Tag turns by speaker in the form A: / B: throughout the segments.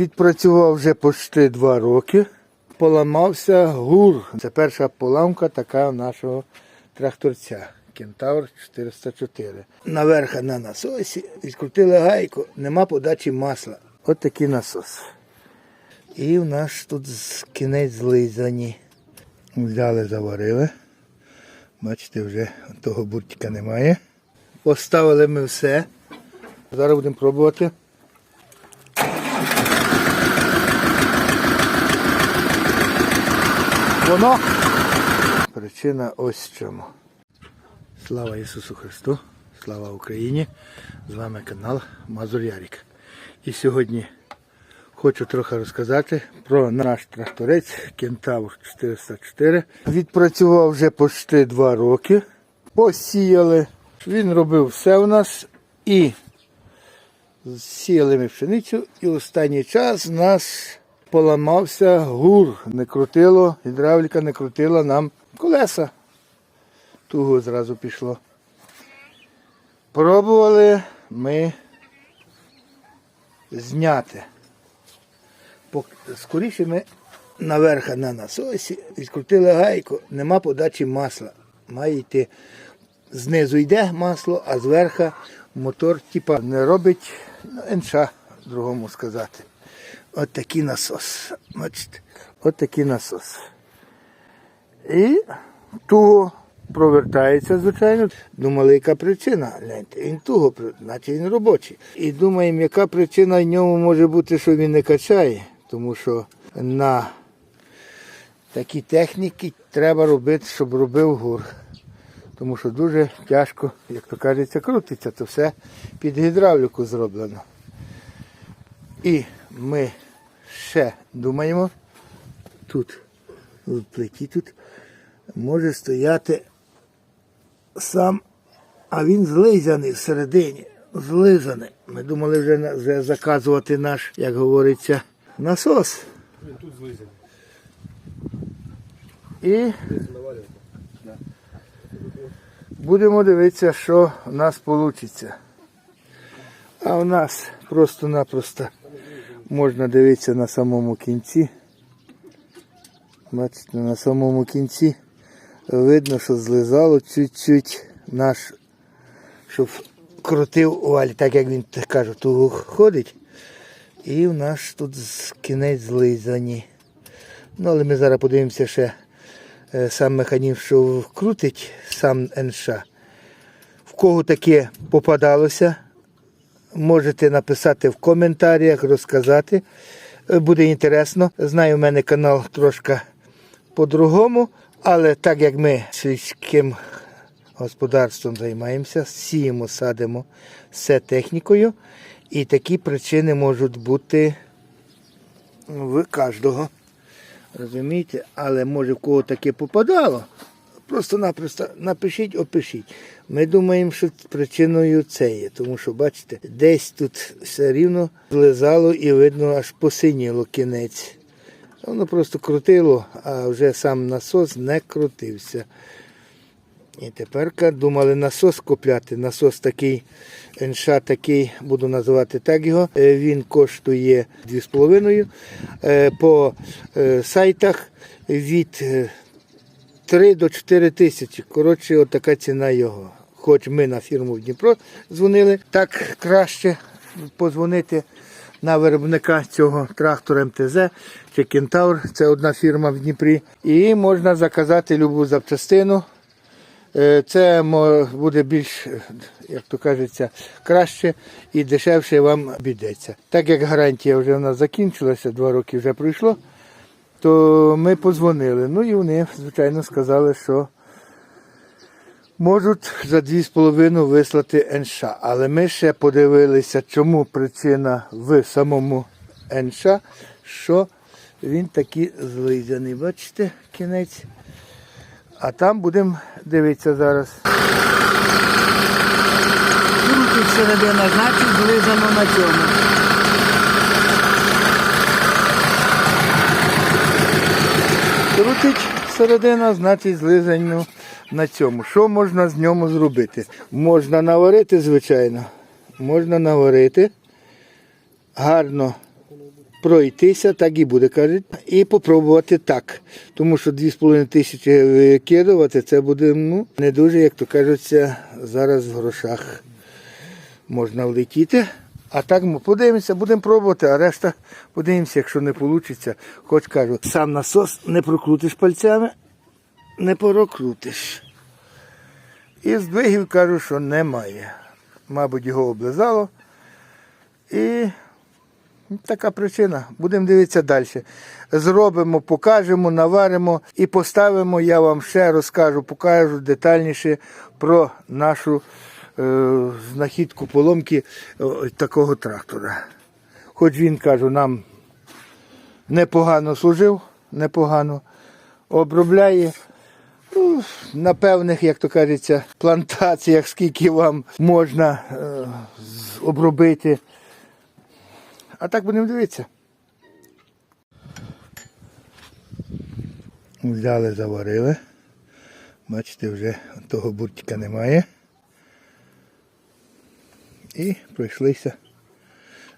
A: Відпрацював вже почти два роки. Поламався гур. Це перша поламка така нашого тракторця. Кентавр 404. Наверха на насосі відкрутили гайку, нема подачі масла. От такий насос. І в нас тут кінець злизані. Взяли, заварили. Бачите, вже того буртика немає. Поставили ми все. Зараз будемо пробувати. Воно. Причина ось в чому. Слава Ісусу Христу, слава Україні! З вами канал Мазур Ярік. І сьогодні хочу трохи розказати про наш тракторець Кентавр 404. Відпрацював вже почти два роки. Посіяли. Він робив все у нас і сіяли ми пшеницю, і останній час нас поламався гур. Не крутило, гідравліка не крутила нам колеса. Туго зразу пішло. Пробували ми зняти. Скоріше ми наверха на насосі відкрутили гайку, нема подачі масла. Має йти знизу йде масло, а зверху мотор типа не робить ну, НШ, другому сказати. От такий насос. Бачите? От такий насос. І туго провертається, звичайно. Думали, яка причина. Гляньте, він туго, наче він робочий. І думаємо, яка причина в ньому може бути, що він не качає. Тому що на такі техніки треба робити, щоб робив гур. Тому що дуже тяжко, як то кажеться, крутиться, то все під гідравліку зроблено. І ми ще думаємо, тут, в плиті тут, може стояти сам, а він злизаний всередині. Злизаний. Ми думали вже, вже заказувати наш, як говориться, насос.
B: Він тут злизаний.
A: І будемо дивитися, що в нас вийде. А у нас просто-напросто можна дивитися на самому кінці. Бачите, на самому кінці видно, що злизало чуть-чуть наш, щоб крутив валь, так як він так каже, туго ходить. І в нас тут кінець злизані. Ну, але ми зараз подивимося ще е, сам механізм, що крутить сам НШ. В кого таке попадалося, можете написати в коментарях, розказати. Е, Буде інтересно. Знаю, у мене канал трошки по-другому, але так як ми сільським господарством займаємося, сіємо, садимо все технікою. І такі причини можуть бути в кожного. Розумієте? Але може в кого таке попадало. Просто-напросто напишіть, опишіть. Ми думаємо, що причиною це є, тому що, бачите, десь тут все рівно злизало і видно, аж посиніло кінець. Воно просто крутило, а вже сам насос не крутився. І тепер думали насос купляти. Насос такий, НШ такий, буду називати так його. Е, Він коштує 2,5 Е, по е, сайтах від 3 до 4 тисячі. Коротше, от така ціна його. Хоч ми на фірму в Дніпро дзвонили, так краще позвонити на виробника цього трактора МТЗ чи Кентавр. Це одна фірма в Дніпрі. І можна заказати любу запчастину. Е, Це буде більш, е, як то кажеться, краще і дешевше вам обійдеться. Так як гарантія вже в нас закінчилася, два роки вже пройшло, то ми подзвонили. Ну і вони, звичайно, сказали, що можуть за 2,5 вислати НШ. Але ми ще подивилися, чому причина в самому НШ, що він такий злизаний. Бачите, кінець. А там будемо дивитися зараз. Крутить середина, значить злизано на цьому. Крутить середина, значить злизано на цьому. Що можна з ньому зробити? Можна наварити, звичайно. Можна наварити. Гарно пройтися, так і буде, кажуть, і попробувати так. Тому що 2,5 тисячі викидувати, це буде ну, не дуже, як то кажеться, зараз в грошах можна влетіти. А так ми подивимося, будемо пробувати, а решта подивимося, якщо не вийде. Хоч кажу, сам насос не прокрутиш пальцями, не прокрутиш. І здвигів кажу, що немає. Мабуть, його облизало. І така причина. Будемо дивитися далі. Зробимо, покажемо, наваримо і поставимо. Я вам ще розкажу, покажу детальніше про нашу знахідку поломки е, такого трактора. Хоч він, кажу, нам непогано служив, непогано обробляє. Ну, на певних, як то кажеться, плантаціях, скільки вам можна е, обробити. А так будемо дивитися. Взяли, заварили. Бачите, вже того буртика немає. І пройшлися.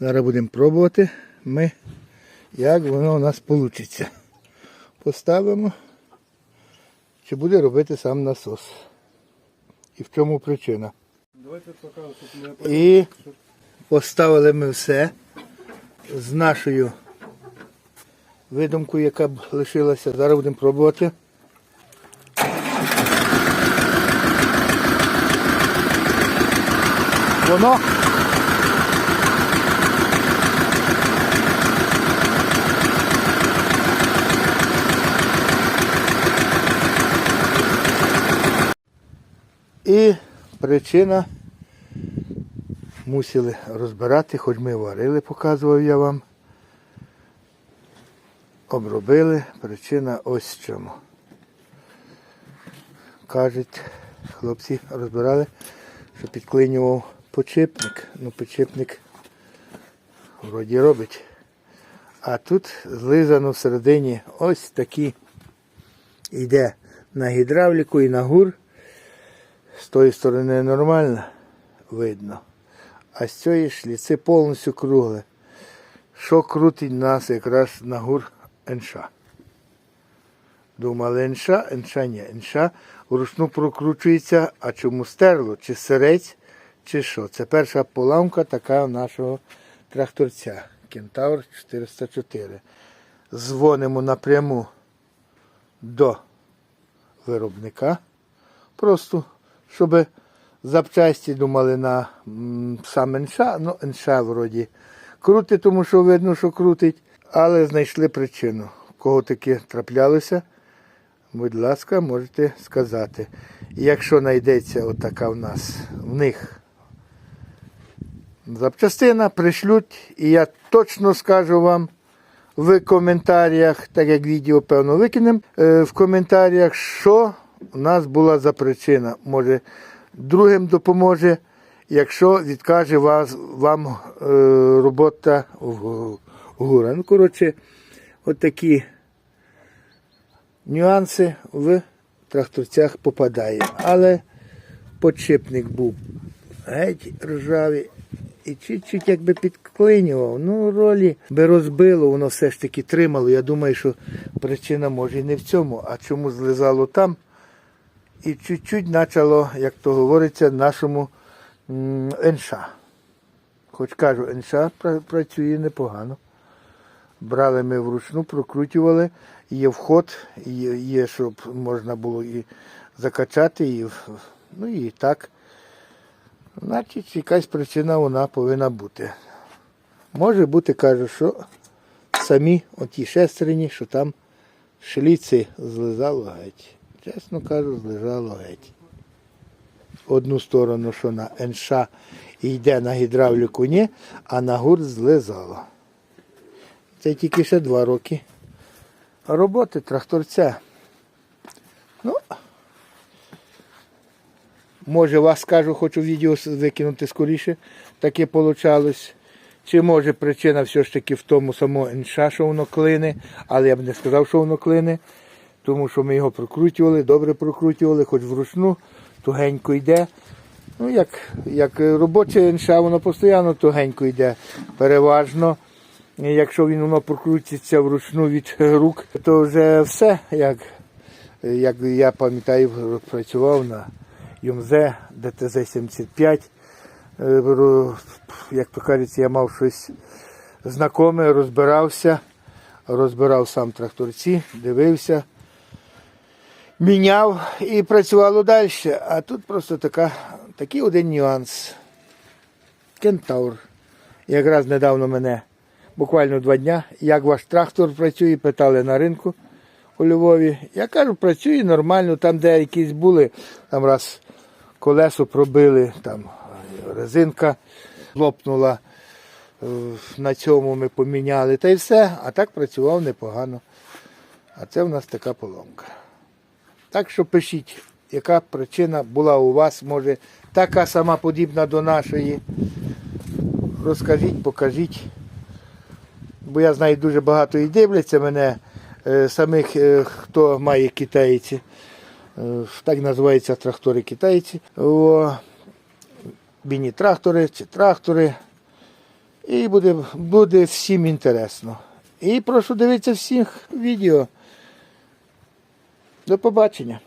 A: Зараз будемо пробувати ми, як воно у нас вийде. Поставимо чи буде робити сам насос. І в чому причина. І поставили ми все з нашою видумкою, яка б лишилася. Зараз будемо пробувати. Воно. І причина мусили розбирати, хоч ми варили, показував я вам. Обробили. Причина ось в чому. Кажуть, хлопці розбирали, що підклинював почепник. Ну, почепник вроді робить. А тут злизано всередині ось такі йде на гідравліку і на гур. З тої сторони нормально видно. А з цієї шліци повністю кругле. Що крутить нас якраз на гур НШ. Думали НШ, НШ ні. НШ вручну прокручується, а чому стерло? Чи сирець, чи що? Це перша поламка така нашого тракторця. Кентавр 404. Дзвонимо напряму до виробника. Просто, щоб запчасті думали на сам НШ, ну НШ вроді крутить, тому що видно, що крутить, але знайшли причину. Кого таке траплялося, будь ласка, можете сказати. Якщо знайдеться отака в нас, в них запчастина, пришлють, і я точно скажу вам в коментарях, так як відео певно викинемо, е, в коментарях, що у нас була за причина. Може, другим допоможе, якщо відкаже вас, вам е, робота в гура. Ну, коротше, от такі нюанси в тракторцях попадає. Але подшипник був геть ржавий. І чуть-чуть якби підклинював. Ну, ролі би розбило, воно все ж таки тримало. Я думаю, що причина може і не в цьому, а чому злизало там. І чуть-чуть почало, як то говориться, нашому НШ. Хоч кажу, НШ працює непогано. Брали ми вручну, прокрутювали, є вход, є, є щоб можна було і закачати, і, ну і так. Значить, якась причина вона повинна бути. Може бути, кажу, що самі оті шестерні, що там шліці злизало геть. Чесно кажу, злизало геть. Одну сторону, що на НШ йде на гідравліку, ні, а на гурт злизало. Це тільки ще два роки. Роботи тракторця. Ну, Може, вас скажу, хочу відео викинути скоріше. Таке вийшло. Чи може причина все ж таки в тому само НШ, що воно клине, але я б не сказав, що воно клине, тому що ми його прокрутювали, добре прокрутювали, хоч вручну, тугенько йде. Ну, як, як робоче НШ, воно постійно тугенько йде. Переважно Якщо він воно прокрутиться вручну від рук, то вже все, як, як я пам'ятаю, працював на ЮМЗ, ДТЗ-75. Е, Як то кажеться, я мав щось знакоме, розбирався, розбирав сам тракторці, дивився, міняв і працювало далі. А тут просто така, такий один нюанс. Кентавр. Якраз недавно мене, буквально два дня, як ваш трактор працює, питали на ринку у Львові. Я кажу, працює нормально, там де якісь були, там раз колесо пробили, там резинка лопнула. Е, На цьому ми поміняли та й все, а так працював непогано. А це в нас така поломка. Так що пишіть, яка причина була у вас, може, така сама подібна до нашої. Розкажіть, покажіть. Бо я знаю, дуже багато і дивляться мене, е, самих, е, хто має китайці. Е, Так називаються трактори китайці. Міні-трактори чи трактори. І буде, буде всім інтересно. І прошу дивитися всіх відео. До побачення.